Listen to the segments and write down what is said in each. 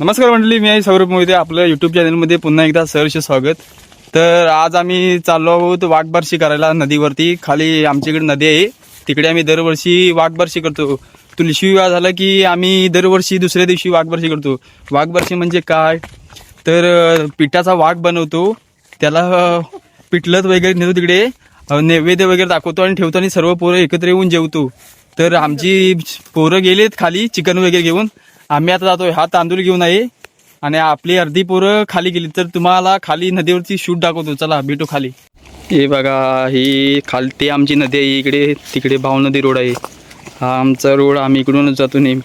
नमस्कार मंडळी मी आहे सौरभ मोहिते. आपल्या युट्यूब चॅनलमध्ये पुन्हा एकदा सहर्ष स्वागत. तर आज आम्ही चाललो आहोत वाघबारशी करायला नदीवरती. खाली आमच्याकडे नदी आहे. तिकडे आम्ही दरवर्षी वाघबारशी करतो. तुळशी विवाह झाला की आम्ही दरवर्षी दुसऱ्या दिवशी वाघबारशी करतो. वाघबारशी म्हणजे काय? तर पिठाचा वाघ बनवतो. त्याला पिठलत वगैरे नेतो तिकडे. नैवेद्य वगैरे दाखवतो आणि ठेवतो आणि सर्व पोरं एकत्र येऊन जेवतो. तर आमची पोरं गेलेत खाली चिकन वगैरे घेऊन. आम्ही आता जातोय. हा तांदूळ घेऊन आहे. आणि आपली अर्धी पोरं खाली गेली. तर तुम्हाला खाली नदीवरती शूट दाखवतो. चला भेटू खाली. हे बघा ही खालती आमची नदी आहे. इकडे तिकडे भाव नदी रोड आहे. हा आमचा रोड आम्ही इकडूनच जातो नेहमी.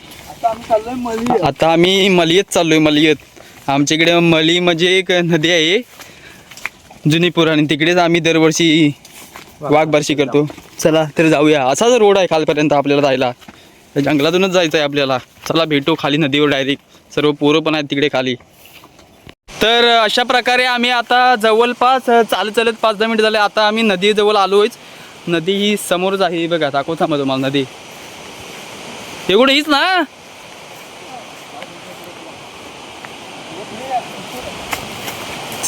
आता आम्ही मलियत. चाललोय मलियत. आमच्याकडे मली म्हणजे एक नदी आहे. जुनी पुराणी. तिकडेच आम्ही दरवर्षी वाघबारशी करतो. चला तर जाऊया. असाच रोड आहे खालपर्यंत आपल्याला जायला. जंगलातूनच जायचं आहे आपल्याला. चला भेटू खाली नदीवर डायरेक्ट सर्व पोरं पण आहेत तिकडे खाली. तर अशा प्रकारे आम्ही आता जवळपास चालत चालत पाच दहा मिनिट झाले. आता आम्ही नदीजवळ आलोयच. नदी ही समोरच आहे. बघा दाखवत थांबा तुम्हाला नदी. एवढं हीच ना?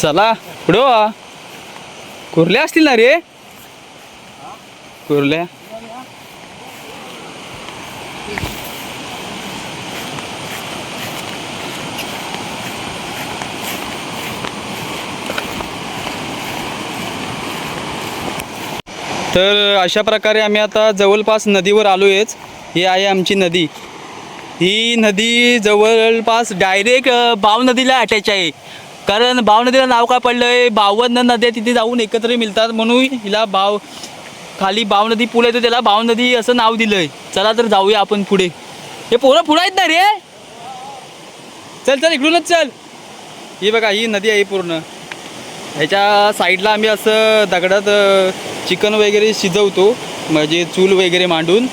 चला पुढे वा. कुर्ल्या असतील ना रे? कुर्ल्या? तर अशा प्रकारे आम्ही आता जवळपास नदीवर आलो आहेच ही आहे आमची नदी. ही नदी जवळपास डायरेक्ट बाव नदीला अटॅच आहे. कारण बाव नदीला नाव काय पडलं आहे बावन्न नद्या तिथे जाऊन एकत्र मिळतात म्हणून हिला बाव खाली बाव नदी पुल आहे तर त्याला बाव नदी असं नाव दिलं आहे चला तर जाऊया आपण पुढे. हे पोरं पुढं आहेत ना रे? चल चल इकडूनच चल. ही बघा ही नदी आहे पूर्ण. ह्याच्या साईडला आम्ही असं दगडात चिकन वगैरे शिजवतो म्हणजे चूल वगैरे मांडून.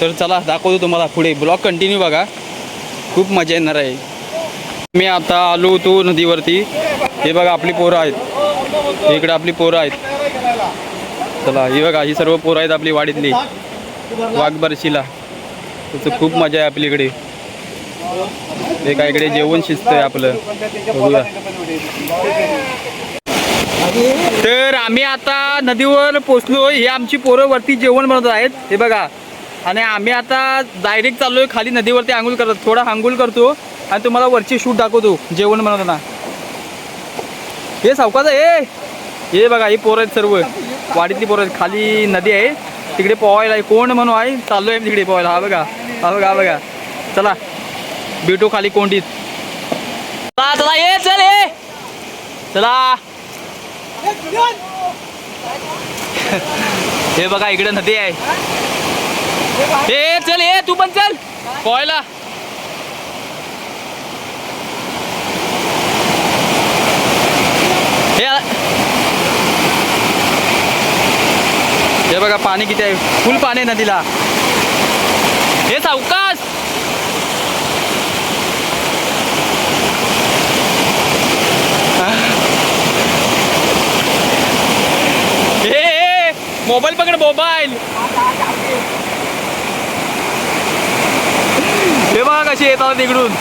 तर चला दाखवतो तुम्हाला पुढे. ब्लॉग कंटिन्यू बघा. खूप मजा येणार आहे. मी आता आलो होतो नदीवरती. हे बघा आपली पोरं आहेत. इकडे आपली पोरं आहेत. चला ही बघा ही सर्व पोरं आहेत आपली वाडीतली. वाघबरशीला. त्याचं खूप मजा आहे आपलीकडे हे काय इकडे जेवण शिजतंय आपलं. बघूया. तर आम्ही आता नदीवर पोचलो हे आमची पोरं वरती जेवण बनवत आहेत. हे बघा. आणि आम्ही आता डायरेक्ट चाललोय खाली नदीवरती आंघोळ करत. थोडा आंघोळ करतो. आणि तुम्हाला वरची शूट दाखवतो जेवण बनवताना. हे सावकाच आहे. हे बघा हे पोरं आहेत सर्व. वाडीतली पोरं आहेत. खाली नदी आहे. तिकडे पोहायला आहे. कोण म्हणू आहे? चाललोय तिकडे पोहायला. हा बघा. हा बघा हा बघा. चला. भेटू खाली कोंडीत. चला चला ये चल ये. चला. हे बघा इकडे नदी आहे. हे चल ये तू पण चल. पोहायला. हे बघा पाणी किती आहे. फुल पाणी नदीला. हे सावकाश हे मोबाईल पकड मोबाईल. हे बघा कशी येतात तिकडून.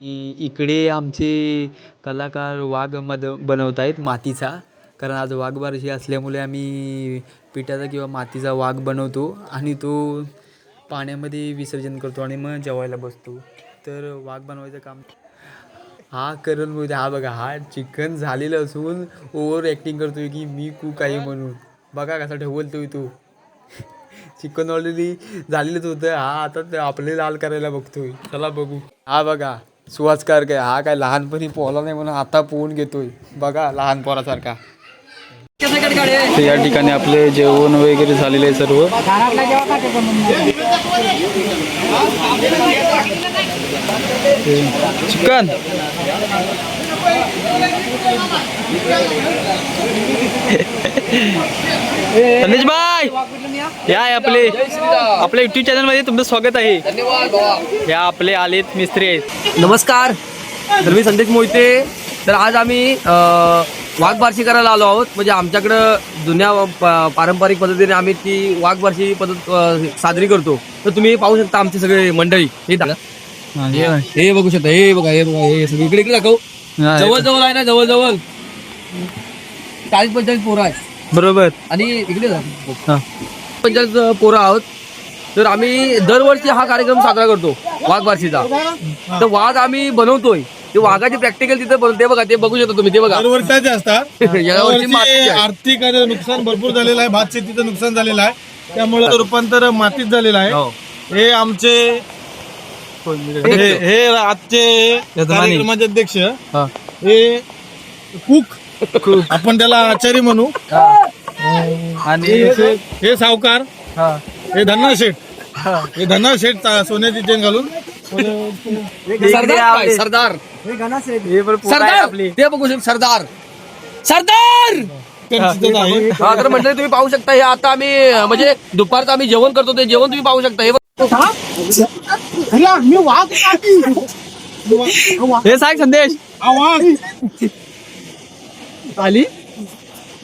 इकडे आमचे कलाकार वाघ मद बनवत आहेत मातीचा. कारण आज वाघबारशी असल्यामुळे आम्ही पिठाचा किंवा मातीचा वाघ बनवतो आणि तो पाण्यामध्ये विसर्जन करतो आणि मग जेवायला बसतो. तर वाघ बनवायचं काम हा करण मोहिते हा बघा हा चिकन झालेलं असून ओव्हर ॲक्टिंग करतोय की मी कुक आहे म्हणून. बघा कसा ठेवलतोय तू. चिकन ऑलरेडी झालेलंच होतं. हा आता आपले लाल करायला बघतोय. चला बघू. हा बघा. सुवासकार काय हा काय लहानपणी पोहला नाही म्हणून आता पोहून घेतोय. बघा लहान पोरासारखा. तर या ठिकाणी आपले जेवण वगैरे झालेले आहे सर्व. चिकन. संदेश भाई या आहे आपले आपल्या युट्यूब चॅनलमध्ये तुमचं स्वागत आहे. या आपले आलेत मिस्त्री आहेत. नमस्कार. तर मी संदेश मोहिते. तर आज आम्ही वाघबारशी करायला आलो आहोत. म्हणजे आमच्याकडं जुन्या पारंपरिक पद्धतीने आम्ही ती वाघबारशी पद्धत साजरी करतो. तर तुम्ही पाहू शकता आमची सगळे मंडळी. हे. हे बघू शकता. हे बघा हे बघा हे सगळं. इकडे इकडे दाखव. जवळ जवळ आहे ना जवळ जवळ चाळीस पंचाळीस पोरं आहे बरोबर. आणि इकडे जा. हा. पंचाळीस पोरं आहोत. तर आम्ही दरवर्षी हा कार्यक्रम साजरा करतो वाघ बारशीचा तर वाघ आम्ही बनवतोय. ते वाघाची प्रॅक्टिकल तिथे बनवते. ते बघा ते बघू शकता तुम्ही ते बघा. दरवर्षाचे असतात. यावर्षी मातीचे यावर्षी आहे. आर्थिक आणि नुकसान भरपूर झालेलं आहे. भात शेतीचं नुकसान झालेलं आहे. त्यामुळे रूपांतर मातीत झालेलं आहे. हो. हे आमचे हे हे आजचे कार्यक्रमाचे अध्यक्ष हा. हे कुक. आपण त्याला आचार्य म्हणू. आणि हे हे सावकार. हा. हे धन्ना शेठ. हे. धन्ना शेठ सोन्याची चेन घालून. सरदार? सरदार. हे ते बघू शकता सरदार. सरदार! तर म्हटलं तुम्ही पाहू शकता हे आता आम्ही म्हणजे दुपारचं आम्ही जेवण करतो ते जेवण तुम्ही पाहू शकता. हे? बघ- हे सांग संदेश. आवाज आली?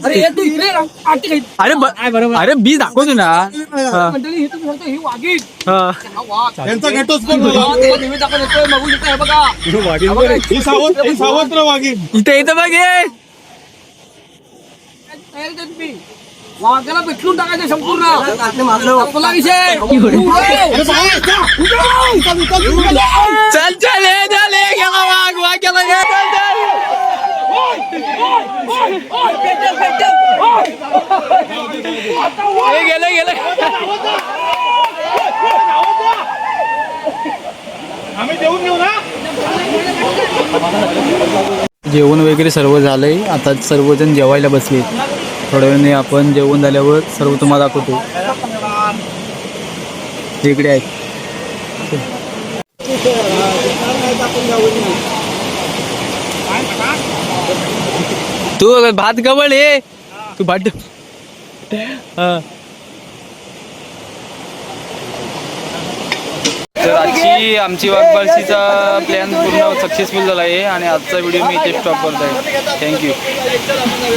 अरे हे तू इकडे राह. आरती काही- अरे ब- अरे बी दाखवतो ना. हा. मंडळी हे तुम्ही सांगतो, ही वाघीण. हा. हा वाघ. त्यांचा घटस्फोट हा, झाला. ते नेहमी दाखवून येतोय, बघू शकता हे बघा. हा बघा, ही सावत्र ही सावत्र वाघीण. इथे इथं बघ हे तयारी. वाघाला पेटलून टाकायचं संपूर्ण. आपला विषय. चल चल हे झाले गेला वाघ गेला चल चल. हे गेलं गेलं आम्ही देऊन घेऊ ना जेवण वगैरे सर्व झालंय. आता सर्वजण जेवायला बसले थोड्या वेळाने आपण जेवण झाल्यावर सर्व तुम्हाला दाखवतो इकडे आहेत. तू भात गवळ ये तू भाट हा. तर आजची आमची वाघबारशीचा प्लॅन पूर्ण सक्सेसफुल झाला आहे आणि आजचा व्हिडिओ मी इथे स्टॉप करत आहे थँक्यू